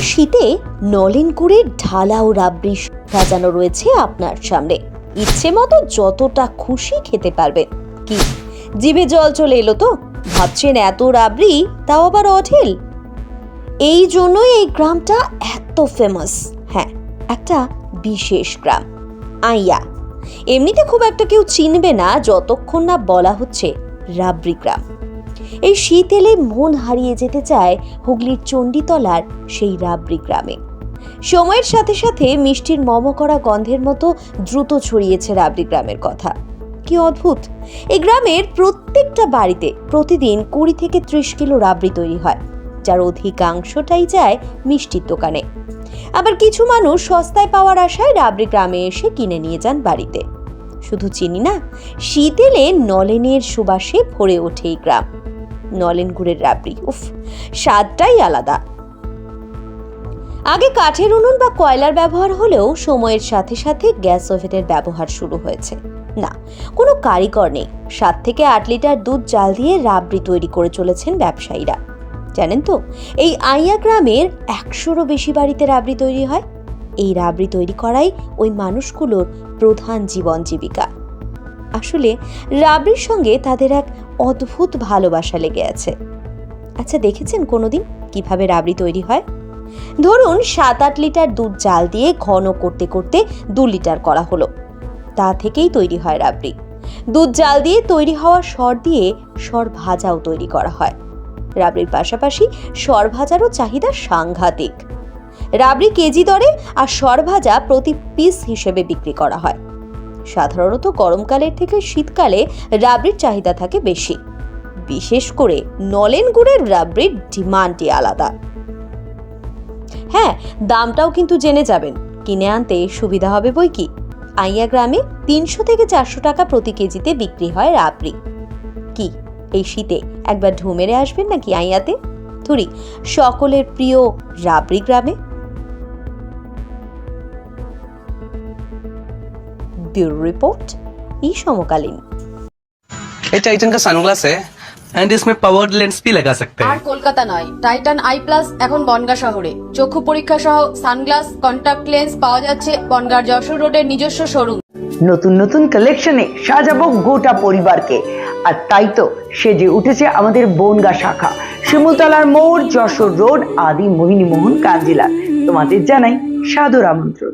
শীতে নলেন গুড়ের ঢালা ও রাবড়ি সাজানো রয়েছে আপনার সামনে। ইচ্ছে মতো যতটা খুশি খেতে পারবেন। কি? জিভে জল চলে এলো তো? ভাবছেন এত রাবড়ি, তাও আবার অঢেল? এই জন্যই এই গ্রামটা এত ফেমাস হ্যাঁ একটা বিশেষ গ্রাম। আইয়া, এমনিতে খুব একটা কেউ চিনবে না যতক্ষণ না বলা হচ্ছে রাবড়ি গ্রাম। এই শীত এলে মন হারিয়ে যেতে চায় হুগলির চণ্ডীতলার সেই রাবড়ি গ্রামে। সময়ের সাথে সাথে মিষ্টির মম করা গন্ধের মতো দ্রুত ছড়িয়েছে রাবড়ি গ্রামের কথা। কি অদ্ভুত! এই গ্রামের প্রত্যেকটা বাড়িতে প্রতিদিন কুড়ি থেকে ত্রিশ কিলো রাবড়ি তৈরি হয়, যার অধিকাংশটাই যায় মিষ্টির দোকানে। আবার কিছু মানুষ সস্তায় পাওয়ার আশায় রাবড়ি গ্রামে এসে কিনে নিয়ে যান বাড়িতে। শুধু চিনি না শীত এলে নলেনের সুবাসে ভরে ওঠে এই গ্রাম। নলেন গুড়ের রাবড়ি। উফ, স্বাদটাই আলাদা। আগে কাঠের উনুন বা কয়লার ব্যবহার হলেও সময়ের সাথে সাথে গ্যাস ওভেনের ব্যবহার শুরু হয়েছে। না, কোনো কারিগর নেই। সাত থেকে আট লিটার দুধ জাল দিয়ে রাবড়ি তৈরি করে চলেছেন ব্যবসায়ীরা। জানেন তো, এই আইয়া গ্রামের একশোরও বেশি বাড়িতে রাবড়ি তৈরি হয়। এই রাবড়ি তৈরি করাই ওই মানুষগুলোর প্রধান জীবন জীবিকা। আসলে রাবড়ির সঙ্গে তাদের এক অদ্ভুত ভালোবাসা লেগে আছে। আচ্ছা দেখেছেন কোনোদিন কীভাবে রাবড়ি তৈরি হয়? ধরুন, সাত আট লিটার দুধ জাল দিয়ে ঘন করতে করতে দু লিটার করা হলো। তা থেকেই তৈরি হয় রাবড়ি। দুধ জাল দিয়ে তৈরি হওয়া সর দিয়ে সর ভাজাও তৈরি করা হয়। রাবড়ির পাশাপাশি সর ভাজারও চাহিদা সাংঘাতিক। রাবড়ি কেজি দরে আর সর ভাজা প্রতি পিস হিসেবে বিক্রি করা হয়। সাধারণত গরমকালের থেকে শীতকালে রাবড়ির চাহিদা থাকে বেশি। বিশেষ করে নলেন গুড়ের রাবড়ির ডিমান্ডই আলাদা। হ্যাঁ দামটাও কিন্তু জেনে যাবেন। কিনে আনতে সুবিধা হবে বই কি? আইয়া গ্রামে তিনশো থেকে চারশো টাকা প্রতি কেজিতে বিক্রি হয় রাবড়ি। কি, এই শীতে একবার ঢু মেরে আসবেন নাকি আইয়াতে? ধরি, সকলের প্রিয় রাবড়ি গ্রামে। ब्यूरो रिपोर्ट ई समकालीन ये टाइटन का सनग्लास है एंड इसमें पावर्ड लेंस भी लगा सकते আর हैं কলকাতা নয় টাইটান আই প্লাস এখন বনগা শহরে চক্ষু পরীক্ষা সহ সানগ্লাস কন্টাক্ট লেন্স পাওয়া যাচ্ছে বনগার যশোর রোডের নিজস্ব শোরুম নতুন নতুন কালেকশনে সাজাবো গোটা পরিবারকে আর তাই তো সেজে উঠেছে আমাদের বনগা শাখা শিমুলতলার মোড় যশোর রোড আদি মোহিনী মোহন কাঞ্জিলা তোমাদের জানাই সাদর আমন্ত্রণ